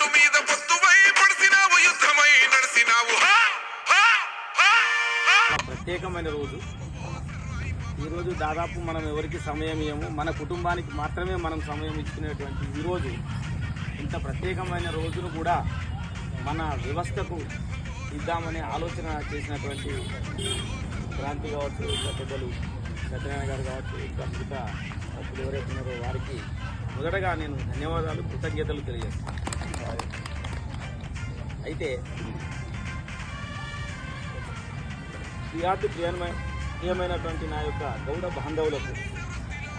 పొట్టు మీద పొత్తువై పడిసినావు యుద్ధమై నడిసినావు. ప్రత్యేకమైన రోజు. ఈరోజు దాదాపు మనం ఎవరికి సమయం ఇవ్వము మన కుటుంబానికి మాత్రమే మనం సమయం ఇచ్చినటువంటి ఈరోజు ఇంత ప్రత్యేకమైన రోజును కూడా మన వ్యవస్థకు ఇద్దామనే ఆలోచన చేసినటువంటి క్రాంతి కావచ్చు ఇంకా పెద్దలు సత్యనారాయణ గారు కావచ్చు ఇంకా మిగతా ఎవరైతే ఉన్నారో వారికి మొదటగా నేను ధన్యవాదాలు కృతజ్ఞతలు తెలియజేస్తాను. అయితే ప్రియాతి ప్రియమై ప్రియమైనటువంటి నా యొక్క గౌడ బాంధవులకు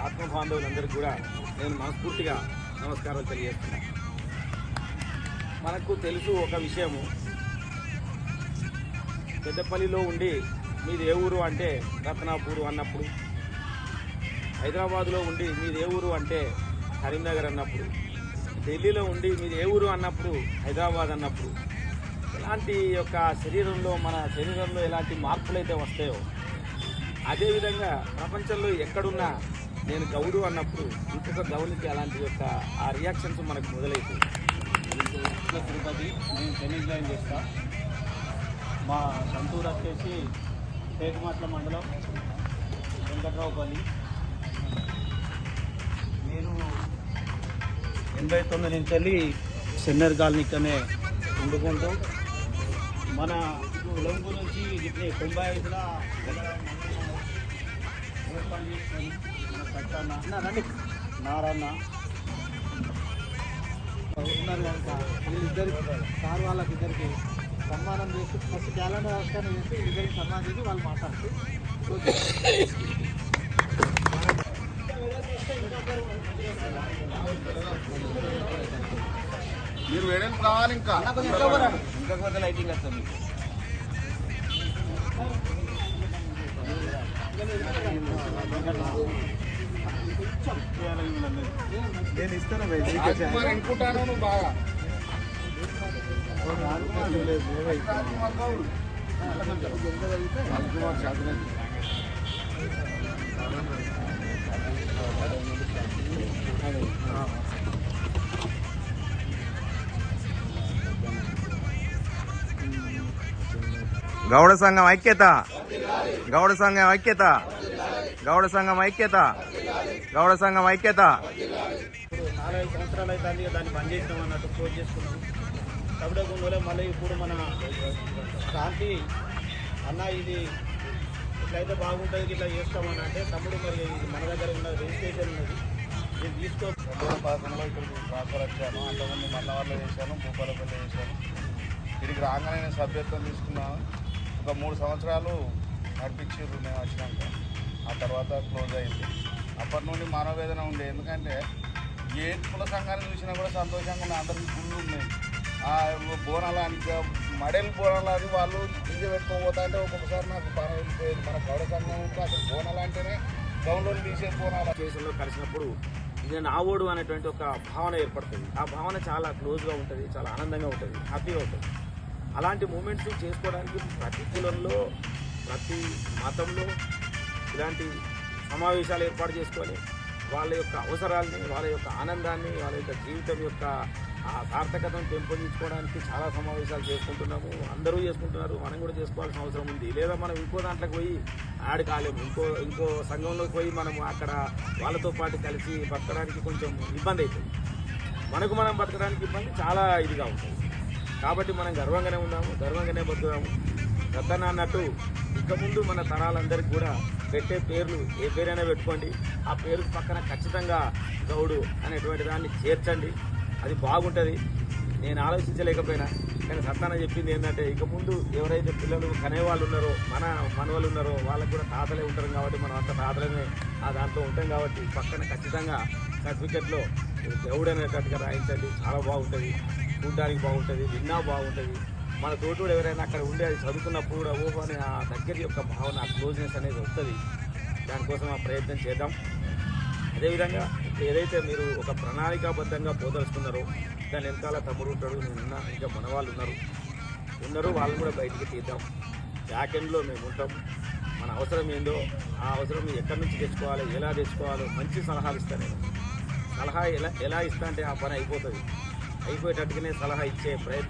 ఆత్మ బాంధవులందరికీ కూడా నేను మనస్ఫూర్తిగా నమస్కారాలు తెలియజేస్తున్నాను. మనకు తెలుసు ఒక విషయము. పెద్దపల్లిలో ఉండి మీది ఏ ఊరు అంటే రత్నాపూర్ అన్నప్పుడు హైదరాబాద్లో ఉండి మీది ఏ ఊరు అంటే కరీంనగర్ అన్నప్పుడు ఢిల్లీలో ఉండి మీరు ఏ ఊరు అన్నప్పుడు హైదరాబాద్ అన్నప్పుడు ఎలాంటి యొక్క శరీరంలో మన శరీరంలో ఎలాంటి మార్పులు అయితే వస్తాయో అదేవిధంగా ప్రపంచంలో ఎక్కడున్నా నేను గౌడు అన్నప్పుడు ఇంకొక గౌనికి అలాంటి యొక్క ఆ రియాక్షన్స్ మనకు మొదలవుతాయి తిరుపతి నేను టెన్నిస్ లైన్ చేస్తా. మా సొంతూరు వచ్చేసి పేకమాట్ల మండలం వెంకట్రావుపల్లి నేను ఎనభై తొమ్మిది నుంచి వెళ్ళి సెన్నర్ కాలనీకనే ఉండుకుంటాం మన ఉలంపు నుంచి ఇట్లా తొంభై ఐదులో మన సత్తన్న నారన్న ఉన్నారు కనుక వీళ్ళిద్దరికి సార్ వాళ్ళకి ఇద్దరికి సన్మానం చేసి ఫస్ట్ క్యాలెండర్ రాష్ట్రాన్ని చేసి వీళ్ళిద్దరికి సన్మానం చేసి వాళ్ళు మాట్లాడుతూ. మీరు వేడేందుకు కావాలి ఇంకా. ఇంకా కొంత లైటింగ్ వస్తుంది. నేను ఇస్తాను నువ్వు బాగా. రాజ్కుమార్ గౌడ్ రాజ్కుమార్ శాసనం గౌడ సంఘం ఐక్యత. గౌడ సంఘం ఐక్యత. గౌడ సంఘం ఐక్యత. గౌడ సంఘం ఐక్యత. నాలుగైదు సంవత్సరాలు అయితే దాన్ని బంద్ చేసినాం అన్నట్టు క్లోజ్ చేసుకున్నాం. కబడ్డీ మళ్ళీ ఇప్పుడు మన శాంతి అన్న ఇది ఇట్లయితే బాగుంటుంది ఇట్లా చేస్తామని అంటే తమ్ముడు మరి ఇది మన దగ్గర ఉన్న రిజిస్ట్రేషన్ ఉన్నది. ఇది తీసుకో. పాకంలో ఇక్కడికి ట్రాన్స్ఫర్ వచ్చాను. అంతకుముందు మన్నవాళ్ళు చేశాను భూపాలపల్లి చేశాను. ఇక్కడికి రాగానే నేను సభ్యత్వం తీసుకున్నాను. ఒక మూడు సంవత్సరాలు నడిపించారు మేము వచ్చినాక. ఆ తర్వాత క్లోజ్ అయింది. అప్పటి నుండి మనోవేదన ఉండే. ఎందుకంటే ఏ కుల సంఘాన్ని చూసినా కూడా సంతోషంగా ఉన్న అందరికి గుళ్ళు ఉన్నాయి. ఆ బోనాలు అంటే మడేలు బోనాలు అది వాళ్ళు ఇంజ పోతా అంటే ఒక్కొక్కసారి నాకు బాగా మన గౌడ సంఘం ఉంటే అసలు బోనాలు అంటేనే గౌన్లో తీసే బోనాలు దేశంలో కలిసినప్పుడు ఇది నా ఓడు అనేటువంటి ఒక భావన ఏర్పడుతుంది. ఆ భావన చాలా క్లోజ్గా ఉంటుంది చాలా ఆనందంగా ఉంటుంది హ్యాపీగా ఉంటుంది. అలాంటి మూమెంట్స్ చేసుకోవడానికి ప్రతి కులంలో ప్రతి మతంలో ఇలాంటి సమావేశాలు ఏర్పాటు చేసుకోవాలి వాళ్ళ యొక్క అవసరాల్ని వాళ్ళ యొక్క ఆనందాన్ని వాళ్ళ యొక్క జీవితం యొక్క ఆ సార్థకతను పెంపొందించుకోవడానికి చాలా సమావేశాలు చేసుకుంటున్నాము. అందరూ చేసుకుంటున్నారు. మనం కూడా చేసుకోవాల్సిన అవసరం ఉంది. లేదా మనం ఇంకో దాంట్లోకి పోయి ఆడి కాలేము. ఇంకో ఇంకో సంఘంలోకి పోయి మనం అక్కడ వాళ్ళతో పాటు కలిసి బతకడానికి కొంచెం ఇబ్బంది అవుతుంది. మనకు మనం బతకడానికి ఇబ్బంది చాలా ఇదిగా ఉంటుంది. కాబట్టి మనం గర్వంగానే ఉన్నాము గర్వంగానే బతుకుదాము. పెద్ద అన్నట్టు ఇక ముందు మన తరాలందరికీ కూడా పెట్టే పేర్లు ఏ పేరైనా పెట్టుకోండి. ఆ పేరు పక్కన ఖచ్చితంగా గౌడు అనేటువంటి దాన్ని చేర్చండి. అది బాగుంటుంది. నేను ఆలోచించలేకపోయినా. కానీ సత్తాన చెప్పింది ఏంటంటే ఇక ముందు ఎవరైతే పిల్లలు కనేవాళ్ళు ఉన్నారో మన మనవాళ్ళు ఉన్నారో వాళ్ళకు కూడా తాతలే ఉంటారు కాబట్టి మనం అంత తాతలనే ఆ దాంట్లో ఉంటాం కాబట్టి పక్కన ఖచ్చితంగా సర్టిఫికెట్లో గౌడ్ అనేటట్టుగా రాయించండి. చాలా బాగుంటుంది. చూడడానికి బాగుంటుంది. విన్నా బాగుంటుంది. మన తోటి ఎవరైనా అక్కడ ఉండే అది చదువుకున్నప్పుడు కూడా ఓహో అని ఆ దగ్గర యొక్క భావన ఆ క్లోజ్నెస్ అనేది వస్తుంది. దానికోసం ఆ ప్రయత్నం చేద్దాం. అదేవిధంగా ఏదైతే మీరు ఒక ప్రణాళికాబద్ధంగా పోదలుచుకున్నారో దాని వెనకాల తమ్ముడు ఉంటాడు నేను ఉన్నా ఇంకా మన వాళ్ళు ఉన్నారు. ఉన్నారు వాళ్ళు కూడా బయటికి తీద్దాం. బ్యాక్ ఎండ్లో మేము ఉంటాం. మన అవసరం ఏందో ఆ అవసరం ఎక్కడి నుంచి తెచ్చుకోవాలి ఎలా తెచ్చుకోవాలో మంచి సలహాలు ఇస్తాను నేను. సలహా ఎలా ఎలా ఇస్తా అంటే ఆ పని అయిపోతుంది. అయిపోయేటట్టుగానే సలహా ఇచ్చే ప్రయత్నం